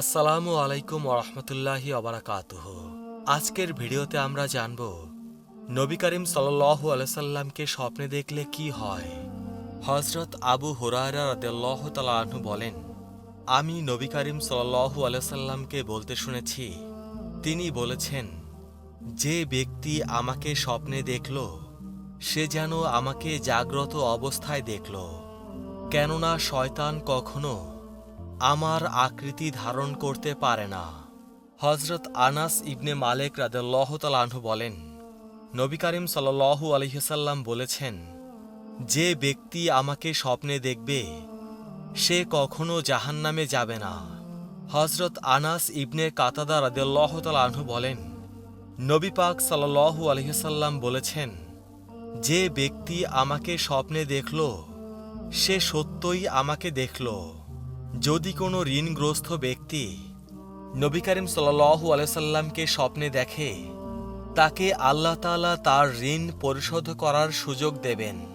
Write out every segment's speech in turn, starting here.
আসসালামু আলাইকুম ওরহমতুল্লাহি অবরাকাতুহ আজকের ভিডিওতে আমরা জানব, নবী করিম সাল্লাহ আলাইসাল্লামকে স্বপ্নে দেখলে কি হয়? হজরত আবু হুরায়রা বলেন, আমি নবী করিম সাল্লাহু আলাইসাল্লামকে বলতে শুনেছি। তিনি বলেছেন, যে ব্যক্তি আমাকে স্বপ্নে দেখল, সে যেন আমাকে জাগ্রত অবস্থায় দেখল। কেননা শয়তান কখনো আমার আকৃতি ধারণ করতে পারে না। হজরত আনাস ইবনে মালেক রাদেল্লাহ তালাহু বলেন, নবী করিম সাল্লু আলহিসাল্লাম বলেছেন, যে ব্যক্তি আমাকে স্বপ্নে দেখবে, সে কখনো জাহান্নামে যাবে না। হজরত আনাস ইবনে কাতাদা রাদেল্লাহ তালাহু বলেন, নবী পাক সাল্লু আলহিসাল্লাম বলেছেন, যে ব্যক্তি আমাকে স্বপ্নে দেখল, সে সত্যই আমাকে দেখল। যদি কোনো ঋণগ্রস্ত ব্যক্তি নবী করিম সাল্লু আলাইসাল্লামকে স্বপ্নে দেখে, তাকে আল্লাহ তাআলা তার ঋণ পরিশোধ করার সুযোগ দেবেন।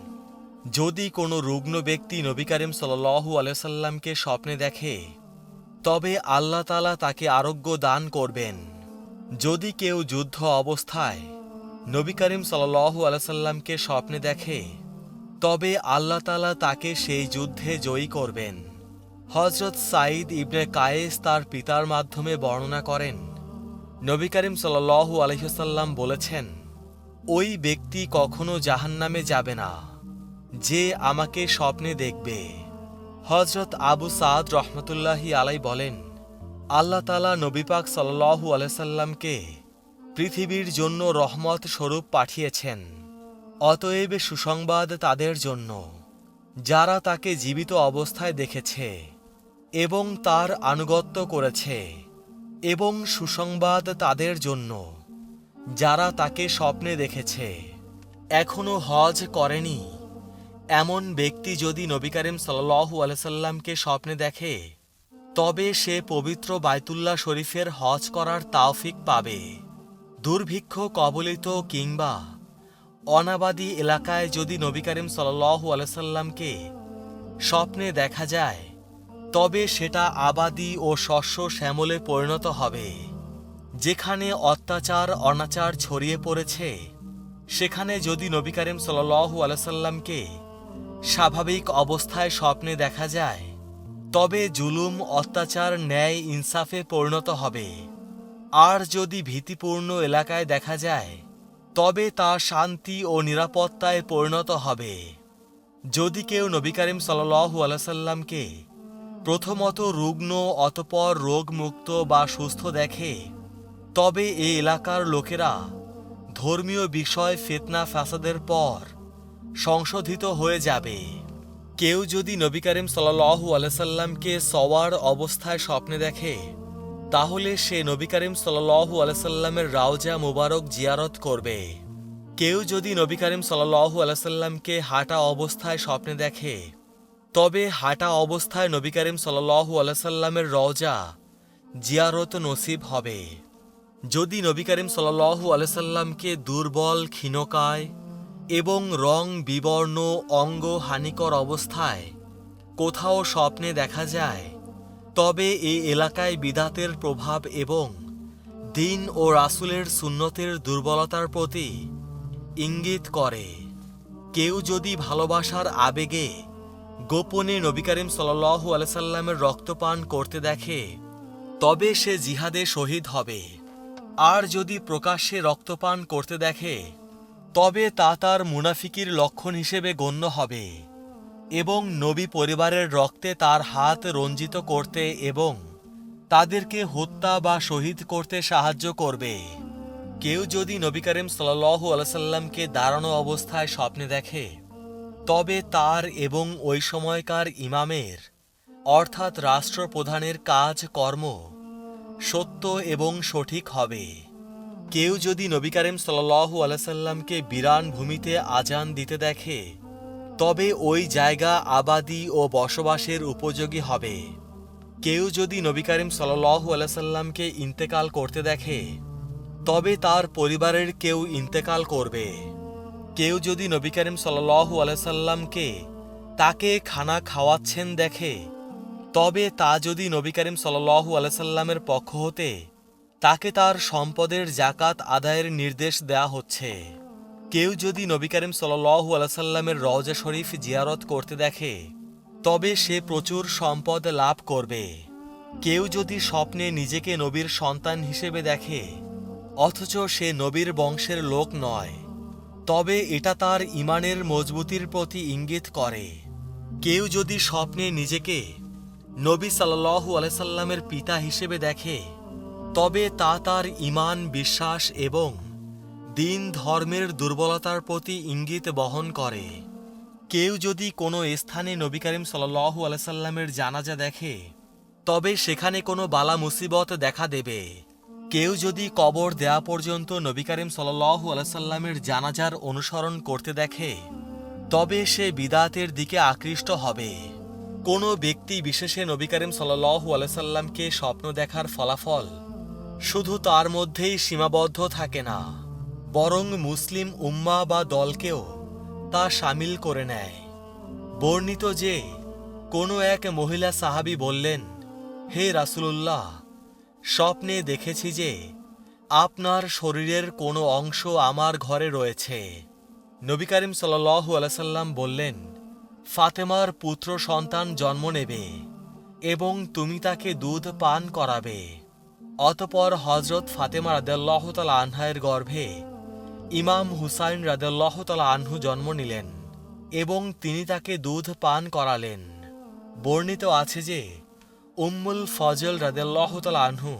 যদি কোনো রুগ্ন ব্যক্তি নবী করিম সাল্লু আলাইসাল্লামকে স্বপ্নে দেখে, তবে আল্লাহ তাআলা তাকে আরোগ্য দান করবেন। যদি কেউ যুদ্ধ অবস্থায় নবী করিম সাল্লু আলাইসাল্লামকে স্বপ্নে দেখে, তবে আল্লাহ তাআলা তাকে সেই যুদ্ধে জয়ী করবেন। হজরত সাঈদ ইবনে কায়েস তার পিতার মাধ্যমে বর্ণনা করেন, নবী করিম সাল্লু আলহিসাল্লাম বলেছেন, ওই ব্যক্তি কখনো জাহান্নামে যাবে না, যে আমাকে স্বপ্নে দেখবে। হজরত আবু সাদ রহমতুল্লাহি আলাই বলেন, আল্লাহ তালা নবী পাক সাল্লু আলাইসাল্লামকে পৃথিবীর জন্য রহমত স্বরূপ পাঠিয়েছেন। অতএব সুসংবাদ তাদের জন্য, যারা তাকে জীবিত অবস্থায় দেখেছে। এবং তার আনুগত্য করেছে এবং সুসংবাদ তাদের জন্য, যারা তাকে স্বপ্নে দেখেছে। এখনও হজ করেনি। এমন ব্যক্তি যদি নবী করিম সাল্লু আলসাল্লামকে স্বপ্নে দেখে, তবে সে পবিত্র বায়তুল্লাহ শরীফের হজ করার তাওফিক পাবে। দুর্ভিক্ষ কবলিত কিংবা অনাবাদী এলাকায় যদি নবী করিম সাল্লু আলসাল্লামকে স্বপ্নে দেখা যায় তবে সেটা আবাদি ও শস্য শ্যামলে পরিণত হবে। যেখানে অত্যাচার, অনাচার ছড়িয়ে পড়েছে, সেখানে যদি নবী করিম সাল্লু আলসাল্লামকে স্বাভাবিক অবস্থায় স্বপ্নে দেখা যায়, তবে জুলুম, অত্যাচার, ন্যায় ইনসাফে পরিণত হবে। আর যদি ভীতিপূর্ণ এলাকায় দেখা যায়, তবে তা শান্তি ও নিরাপত্তায় পরিণত হবে। যদি কেউ নবী করিম সাল্লু আলাইসাল্লামকে প্রথমত রুগ্ন অতপর রোগমুক্ত বা সুস্থ দেখে। তবে এ এলাকার লোকেরা ধর্মীয় বিষয় ফেতনা ফাসাদের পর সংশোধিত হয়ে যাবে। কেউ যদি নবী করিম সাল্লু আলাইসাল্লামকে সওয়ার অবস্থায় স্বপ্নে দেখে, তাহলে সে নবী করিম সাল্লু আলাইসাল্লামের রাউজা মুবারক জিয়ারত করবে। কেউ যদি নবী করিম সাল্লু আলাইসাল্লামকে হাঁটা অবস্থায় স্বপ্নে দেখে তবে হাঁটা অবস্থায় নবী করিম সাল্লু আলাইসাল্লামের রওজা জিয়ারত নসিব হবে। যদি নবী করিম সাল্লু আলাইসাল্লামকে দুর্বল, ক্ষীণকায় এবং রং বিবর্ণ, অঙ্গ হানিকর অবস্থায় কোথাও স্বপ্নে দেখা যায়, তবে এই এলাকায় বিদাতের প্রভাব এবং দিন ও রাসুলের সুন্নতের দুর্বলতার প্রতি ইঙ্গিত করে। কেউ যদি ভালোবাসার আবেগে গোপনে নবী করিম সাল্লু আলসাল্লামের রক্তপান করতে দেখে, তবে সে জিহাদে শহীদ হবে। আর যদি প্রকাশ্যে রক্তপান করতে দেখে, তবে তা তার মুনাফিকির লক্ষণ হিসেবে গণ্য হবে এবং নবী পরিবারের রক্তে তার হাত রঞ্জিত করতে এবং তাদেরকে হত্যা বা শহীদ করতে সাহায্য করবে। কেউ যদি নবী করিম সাল্লু আলসাল্লামকে দাঁড়ানো অবস্থায় স্বপ্নে দেখে তবে তার এবং ওই সময়কার ইমামের, অর্থাৎ রাষ্ট্রপ্রধানের কাজ কর্ম সত্য এবং সঠিক হবে। কেউ যদি নবী করিম সাল্লু আলাইসাল্লামকে বিরান ভূমিতে আজান দিতে দেখে, তবে ওই জায়গা আবাদি ও বসবাসের উপযোগী হবে। কেউ যদি নবী করিম সাল্লু আলাইসাল্লামকে ইন্তেকাল করতে দেখে, তবে তার পরিবারের কেউ ইন্তেকাল করবে। কেউ যদি নবী করিম সাল্লু আলাইসাল্লামকে তাকে খানা খাওয়াচ্ছেন দেখে, তবে তা যদি নবী করিম সাল্লাহু আলাইসাল্লামের পক্ষ হতে তাকে তার সম্পদের জাকাত আদায়ের নির্দেশ দেয়া হচ্ছে। কেউ যদি নবী করিম সাল্লাহু আলাইসাল্লামের রওজা শরীফ জিয়ারত করতে দেখে, তবে সে প্রচুর সম্পদ লাভ করবে। কেউ যদি স্বপ্নে নিজেকে নবীর সন্তান হিসেবে দেখে, অথচ সে নবীর বংশের লোক নয়। তবে এটা তার ইমানের মজবুতির প্রতি ইঙ্গিত করে। কেউ যদি স্বপ্নে নিজেকে নবী সাল্লাহু আলাইসাল্লামের পিতা হিসেবে দেখে, তবে তা তার ইমান, বিশ্বাস এবং দিন ধর্মের দুর্বলতার প্রতি ইঙ্গিত বহন করে। কেউ যদি কোনো স্থানে নবী করিম সাল্লাহু আলাইসাল্লামের জানাজা দেখে, তবে সেখানে কোনো বালা মুসিবত দেখা দেবে। কেউ যদি কবর দেয়া পর্যন্ত নবী করিম সাল্লাহু আলাইসাল্লামের জানাজার অনুসরণ করতে দেখে, তবে সে বিদাতের দিকে আকৃষ্ট হবে। কোনো ব্যক্তি বিশেষে নবী করিম সাল্লাহু আলাইসাল্লামকে স্বপ্ন দেখার ফলাফল শুধু তার মধ্যেই সীমাবদ্ধ থাকে না, বরং মুসলিম উম্মা বা দলকেও তা সামিল করে নেয়। বর্ণিত যে, কোনো এক মহিলা সাহাবী বললেন, হে রাসূলুল্লাহ স্বপ্নে দেখেছি যে আপনার শরীরের কোনো অংশ আমার ঘরে রয়েছে। নবী করিম সাল্লাল্লাহু আলাইহি সাল্লাম বললেন, ফাতেমার পুত্র সন্তান জন্ম নেবে এবং তুমি তাকে দুধ পান করাবে। অতপর হজরত ফাতেমা রাদেল্লাহ তালা আনহায়ের গর্ভে ইমাম হুসাইন রাদেল্লাহ তালা আনহু জন্ম নিলেন এবং তিনি তাকে দুধ পান করালেন। বর্ণিত আছে যে উম্মুল ফজল রাদেল্লাহ তালা আনহু,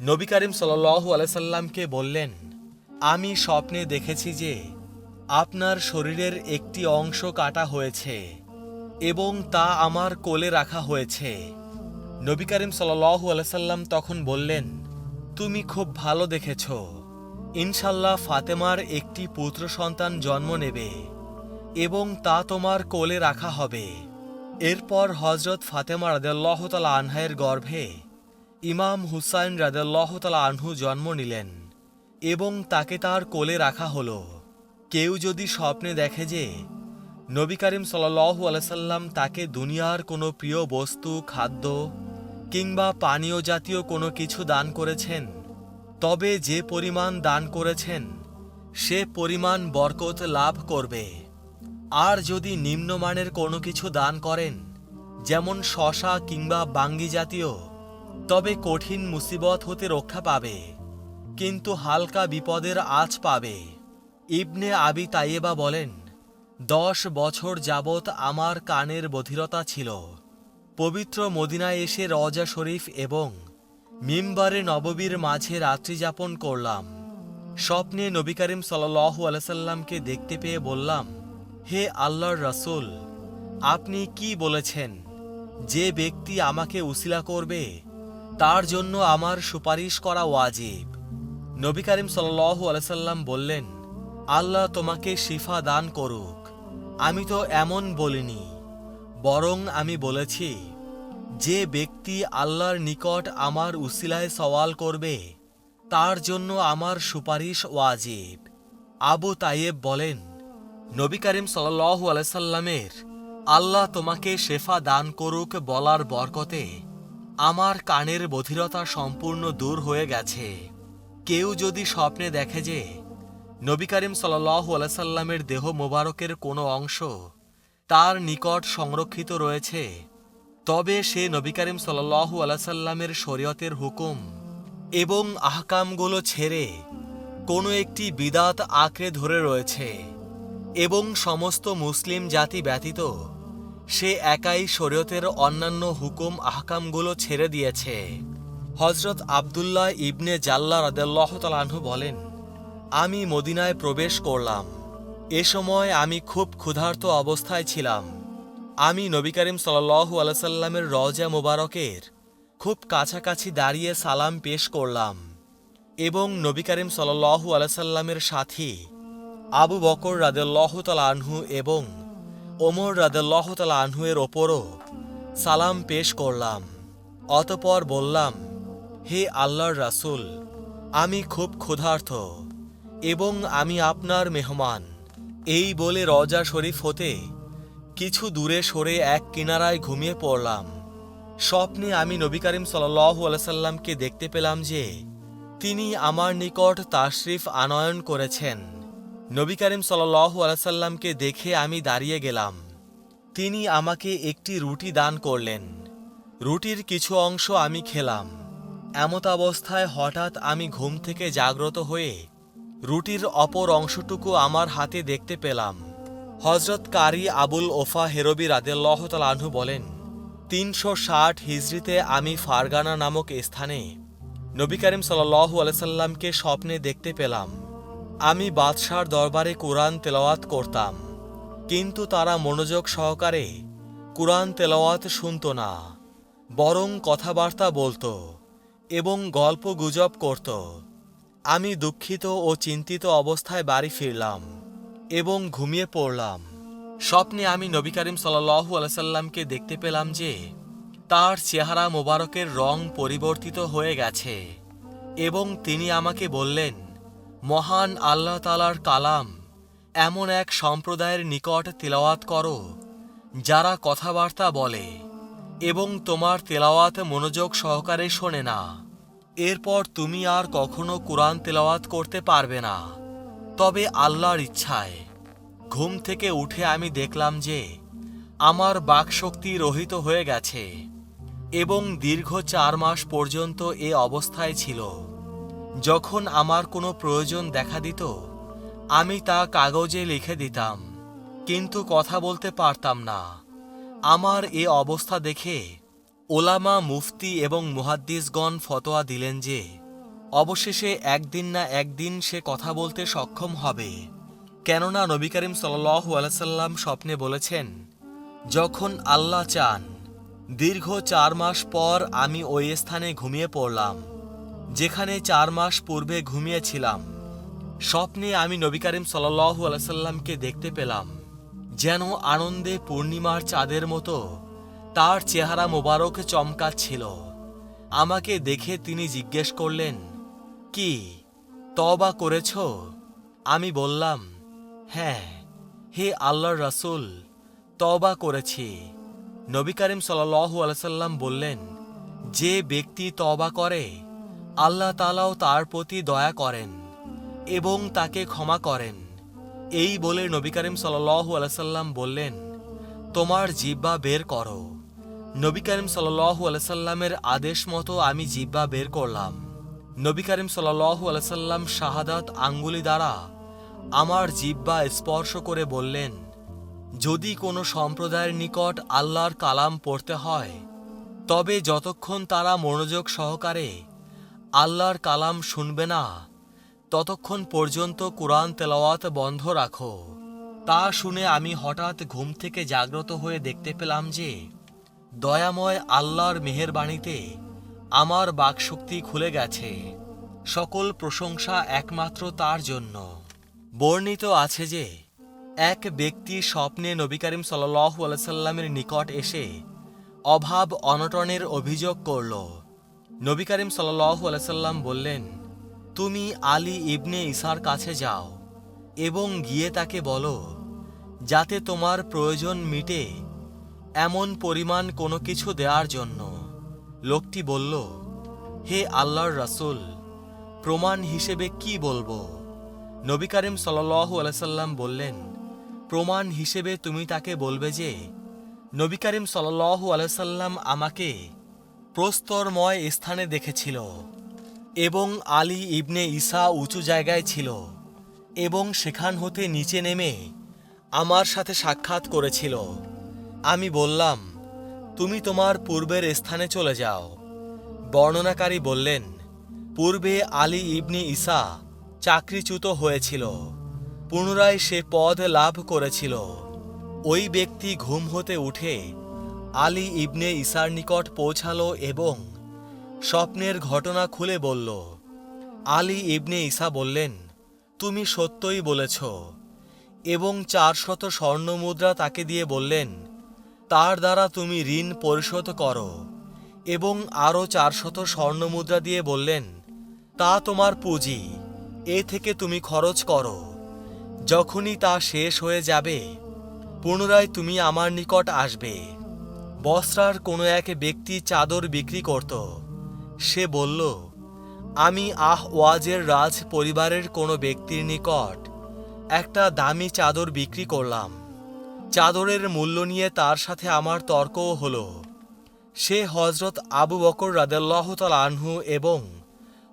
নবী করিম সাল্লাল্লাহু আলাইসাল্লামকে বললেন, আমি স্বপ্নে দেখেছি যে আপনার শরীরের একটি অংশ কাটা হয়েছে এবং তা আমার কোলে রাখা হয়েছে। নবী করিম সাল্লাল্লাহু আলাইসাল্লাম তখন বললেন, তুমি খুব ভালো দেখেছ। ইনশাল্লাহ ফাতেমার একটি পুত্র সন্তান জন্ম নেবে এবং তা তোমার কোলে রাখা হবে। এরপর হজরত ফাতেমা রাদেল্লাহ তালা আনহায়ের গর্ভে ইমাম হুসাইন রাদেল্লাহ তালা আনহু জন্ম নিলেন এবং তাকে তার কোলে রাখা হলো। কেউ যদি স্বপ্নে দেখে যে নবী করিম সাল্লাহু আলাইসাল্লাম তাকে দুনিয়ার কোনো প্রিয় বস্তু, খাদ্য কিংবা পানীয় জাতীয় কোনো কিছু দান করেছেন, তবে যে পরিমাণ দান করেছেন, সে পরিমাণ বরকত লাভ করবে। আর যদি নিম্নমানের কোনো কিছু দান করেন, যেমন শশা কিংবা বাঙ্গি জাতীয়, তবে কঠিন মুসিবত হতে রক্ষা পাবে, কিন্তু হালকা বিপদের আঁচ পাবে। ইবনে আবি তাইয়েবা বলেন, দশ বছর যাবৎ আমার কানের বধিরতা ছিল। পবিত্র মদিনায় এসে রজা শরীফ এবং মিম্বারে নববীর মাঝে রাত্রি যাপন করলাম। স্বপ্নে নবী করিম সাল্লাহু আলাইসাল্লামকে দেখতে পেয়ে বললাম হে আল্লাহর রাসূল, আপনি কি বলেছেন? যে ব্যক্তি আমাকে উসিলা করবে, তার জন্য আমার সুপারিশ করা ওয়াজিব। নবী করিম সাল্লাহু আলাইসাল্লাম বললেন, আল্লাহ তোমাকে শিফা দান করুক। আমি তো এমন বলিনি, বরং আমি বলেছি, যে ব্যক্তি আল্লাহর নিকট আমার উসিলায় সওয়াল করবে, তার জন্য আমার সুপারিশ ওয়াজিব। আবু তাইয়েব বলেন নবী করিম সাল্লাল্লাহু আলাইসাল্লামের আল্লাহ তোমাকে শেফা দান করুক বলার বরকতে আমার কানের বধিরতা সম্পূর্ণ দূর হয়ে গেছে। কেউ যদি স্বপ্নে দেখে যে নবী করিম সাল্লাল্লাহু আলাইসাল্লামের দেহ মোবারকের কোনো অংশ তার নিকট সংরক্ষিত রয়েছে, তবে সে নবী করিম সাল্লাল্লাহু আলাইসাল্লামের শরীয়তের হুকুম এবং আহকামগুলো ছেড়ে কোনো একটি বিদাত আঁকড়ে ধরে রয়েছে। এবং সমস্ত মুসলিম জাতি ব্যতীত, সে একাই শরীয়তের অন্যান্য হুকুম আহকামগুলো ছেড়ে দিয়েছে। হজরত আবদুল্লাহ ইবনে জাল্লা রাদেল্লাহতালাহু বলেন, আমি মদিনায় প্রবেশ করলাম। এ সময় আমি খুব ক্ষুধার্ত অবস্থায় ছিলাম। আমি নবী করিম সাল্লাহু আলাইসাল্লামের রজা মোবারকের খুব কাছাকাছি দাঁড়িয়ে সালাম পেশ করলাম এবং নবী করিম সাল্লাহু আলাইসাল্লামের সাথী আবু বকর রাদেল্লাহ তাল আনহু এবং ওমর রাদেল্লাহ তাল আনহুয়ের ওপরও সালাম পেশ করলাম। অতপর বললাম, হে আল্লাহর রাসুল, আমি খুব ক্ষুধার্ত এবং আমি আপনার মেহমান। এই বলে রজা শরীফ হতে কিছু দূরে সরে এক কিনারায় ঘুমিয়ে পড়লাম। স্বপ্নে আমি নবী করিম সাল্লাল্লাহু আলাইহি দেখতে পেলাম যে তিনি আমার নিকট তাশরিফ আনয়ন করেছেন। নবী করিম সাল্লাল্লাহু আলাইহি সাল্লামকে দেখে আমি দাঁড়িয়ে গেলাম। তিনি আমাকে একটি রুটি দান করলেন। রুটির কিছু অংশ আমি খেলাম। এমত অবস্থায় হঠাৎ আমি ঘুম থেকে জাগ্রত হয়ে রুটির অপর অংশটুকু আমার হাতে দেখতে পেলাম। হজরত কারি আবুল ওফা হেরবি রাদেল্লাহ তালাহু বলেন, তিনশো ষাট হিজড়িতে আমি ফারগানা নামক স্থানে নবী করিম সাল্লাহ আলাইসাল্লামকে স্বপ্নে দেখতে পেলাম। আমি বাদশার দরবারে কোরআন তেলাওয়াত করতাম, কিন্তু তারা মনোযোগ সহকারে কোরআন তেলাওয়াত শুনত না, বরং কথাবার্তা বলতো এবং গল্প গুজব করত। আমি দুঃখিত ও চিন্তিত অবস্থায় বাড়ি ফিরলাম এবং ঘুমিয়ে পড়লাম। স্বপ্নে আমি নবী করিম সাল্লাহু আলাইসাল্লামকে দেখতে পেলাম যে তার চেহারা মোবারকের রং পরিবর্তিত হয়ে গেছে এবং তিনি আমাকে বললেন মহান আল্লাহ তালার কালাম, এমন এক সম্প্রদায়ের নিকট তেলাওয়াত করো, যারা কথাবার্তা বলে এবং তোমার তেলাওয়াত মনোযোগ সহকারে শোনে না। এরপর তুমি আর কখনো কোরআন তেলাওয়াত করতে পারবে না। তবে আল্লাহর ইচ্ছায়, ঘুম থেকে উঠে আমি দেখলাম যে আমার বাকশক্তি রহিত হয়ে গেছে এবং দীর্ঘ চার মাস পর্যন্ত এ অবস্থায় ছিল। যখন আমার কোনো প্রয়োজন দেখা দিত, আমি তা কাগজে লিখে দিতাম, কিন্তু কথা বলতে পারতাম না। আমার এ অবস্থা দেখে ওলামা মুফতি এবং মুহাদ্দিসগণ ফতোয়া দিলেন যে, অবশেষে একদিন না একদিন সে কথা বলতে সক্ষম হবে। কেননা নবী করিম সাল্লু স্বপ্নে বলেছেন, যখন আল্লাহ চান, দীর্ঘ চার মাস পর আমি ওই স্থানে ঘুমিয়ে পড়লাম। যেখানে চার মাস পূর্বে ঘুমিয়েছিলাম। স্বপ্নে আমি নবী করিম সাল্লু আলাইসাল্লামকে দেখতে পেলাম, যেন আনন্দে পূর্ণিমার চাঁদের মতো তার চেহারা মোবারক চমকাচ্ছিল। আমাকে দেখে তিনি জিজ্ঞেস করলেন, কি তবা করেছ? আমি বললাম হ্যাঁ হে আল্লাহর রাসূল তবা করেছি। নবী করিম সাল্লাল্লাহু আলাইহি সাল্লাম বললেন, যে ব্যক্তি তবা করে আল্লাহ তাআলাও তার প্রতি দয়া করেন এবং তাকে ক্ষমা করেন। এই বলে নবী করিম সাল্লাল্লাহু আলাইহি সাল্লাম বললেন, তোমার জিব্বা বের করো। নবী করিম সাল্লাল্লাহু আলাইহি সাল্লামের আদেশ মতো আমি জিব্বা বের করলাম। নবী করিম সাল্লাল্লাহু আলাইহি সাল্লাম শাহাদাত আঙ্গুলি দ্বারা আমার জিব্বা স্পর্শ করে বললেন, যদি কোনো সম্প্রদায়ের নিকট আল্লাহর কালাম পড়তে হয়, তবে যতক্ষণ তারা মনোযোগ সহকারে আল্লাহর কালাম শুনবে না। ততক্ষণ পর্যন্ত কোরআন তেলাওয়াত বন্ধ রাখো। তা শুনে আমি হঠাৎ ঘুম থেকে জাগ্রত হয়ে দেখতে পেলাম যে, দয়াময় আল্লাহর মেহেরবাণীতে আমার বাকশক্তি খুলে গেছে। সকল প্রশংসা একমাত্র তার জন্য। বর্ণিত আছে যে, এক ব্যক্তি স্বপ্নে নবী করিম সাল্লু আলাইসাল্লামের নিকট এসে অভাব অনটনের অভিযোগ করল। নবী করিম সাল্লু আলাইসাল্লাম বললেন, তুমি আলী ইবনে ইসার কাছে যাও এবং গিয়ে তাকে বলো, যাতে তোমার প্রয়োজন মিটে এমন পরিমাণ কোনো কিছু দেওয়ার জন্য। লোকটি বলল, হে আল্লাহর রাসূল, প্রমাণ হিসেবে কি বলব? নবী করিম সাল্লাল্লাহু আলাইহি সাল্লাম বললেন, প্রমাণ হিসেবে তুমি তাকে বলবে যে, নবী করিম সাল্লাল্লাহু আলাইহি সাল্লাম আমাকে প্রস্তরময় স্থানে দেখেছিল এবং আলী ইবনে ঈসা উঁচু জায়গায় ছিল এবং সেখান হতে নিচে নেমে আমার সাথে সাক্ষাৎ করেছিল। আমি বললাম, তুমি তোমার পূর্বের স্থানে চলে যাও। বর্ণনাকারী বললেন, পূর্বে আলী ইবনি ঈসা চাকরিচ্যুত হয়েছিল, পুনরায় সে পদ লাভ করেছিল। ওই ব্যক্তি ঘুম হতে উঠে আলী ইবনে ঈসার নিকট পৌঁছালো এবং স্বপ্নের ঘটনা খুলে বলল, আলী ইবনে ঈসা বললেন, তুমি সত্যই বলেছ। এবং চারশত স্বর্ণমুদ্রা তাকে দিয়ে বললেন, তার দ্বারা তুমি ঋণ পরিশোধ করো। এবং আরও চারশত স্বর্ণমুদ্রা দিয়ে বললেন, তা তোমার পুঁজি, এ থেকে তুমি খরচ করো। যখনই তা শেষ হয়ে যাবে, পুনরায় তুমি আমার নিকট আসবে। বস্রার কোনো এক ব্যক্তি চাদর বিক্রি করত। সে বলল, আমি আহ ওয়াজের রাজ পরিবারের কোনো ব্যক্তির নিকট একটা দামি চাদর বিক্রি করলাম। চাদরের মূল্য নিয়ে তার সাথে আমার তর্কও হলো। সে হজরত আবু বকর রাদেল্লাহ আনহু এবং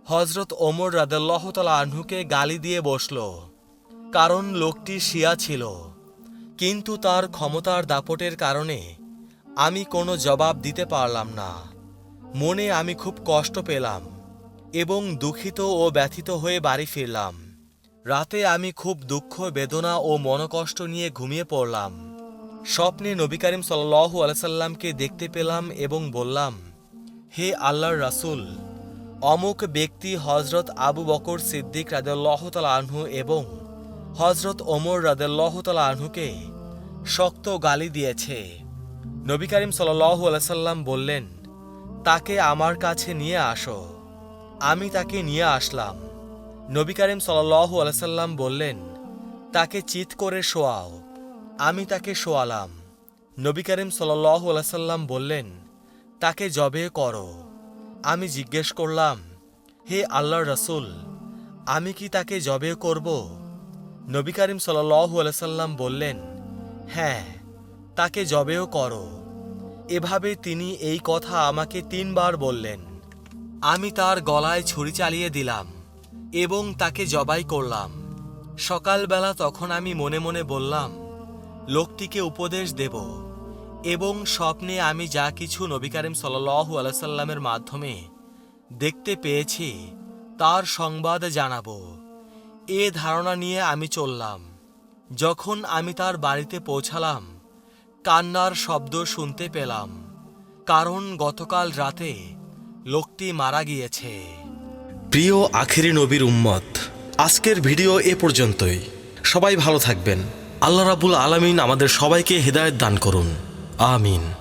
হজরত ওমর রাদেল্লাহ আনহুকে গালি দিয়ে বসল। কারণ লোকটি শিয়া ছিল। কিন্তু তার ক্ষমতার দাপটের কারণে আমি কোনো জবাব দিতে পারলাম না। মনে আমি খুব কষ্ট পেলাম এবং দুঃখিত ও ব্যথিত হয়ে বাড়ি ফিরলাম। রাতে আমি খুব দুঃখ, বেদনা ও মনকষ্ট নিয়ে ঘুমিয়ে পড়লাম। স্বপ্নে নবী করিম সাল্লু আলসাল্লামকে দেখতে পেলাম এবং বললাম, হে আল্লাহর রাসূল, অমুক ব্যক্তি হজরত আবু বকর সিদ্দিক রাদেল্লাহ আনহু এবং হজরত ওমর রাদেল্লাহ আনহুকে শক্ত গালি দিয়েছে। নবী করিম সাল্লাহ আলাইসাল্লাম বললেন, তাকে আমার কাছে নিয়ে আসো। আমি তাকে নিয়ে আসলাম। নবী করিম সাল্লাহ আলাইসাল্লাম বললেন, তাকে চিৎ করে শোয়াও। আমি তাকে শোয়ালাম। নবী করিম সাল্লাহ আলাইসাল্লাম বললেন, তাকে জবে করো। আমি জিজ্ঞেস করলাম, হে আল্লাহর রসুল, আমি কি তাকে জবে করব? নবী করিম সাল্লাহ আলাইসাল্লাম বললেন হ্যাঁ। তাকে জবেও করো। এভাবে তিনি এই কথা আমাকে তিনবার বললেন। আমি তার গলায় ছুরি চালিয়ে দিলাম এবং তাকে জবাই করলাম। সকালবেলা তখন আমি মনে মনে বললাম, লোকটিকে উপদেশ দেব এবং স্বপ্নে আমি যা কিছু নবী করিম সাল্লাহ আলাইসাল্লামের মাধ্যমে দেখতে পেয়েছি, তার সংবাদ জানাব। এ ধারণা নিয়ে আমি চললাম। যখন আমি তার বাড়িতে পৌঁছালাম কান্নার শব্দ শুনতে পেলাম, কারণ গতকাল রাতে লোকটি মারা গিয়েছে। প্রিয় আখেরি নবীর উম্মত, আজকের ভিডিও এ পর্যন্তই। সবাই ভালো থাকবেন। আল্লাহ রাবুল আলমিন আমাদের সবাইকে হৃদায়ত দান করুন। আমিন।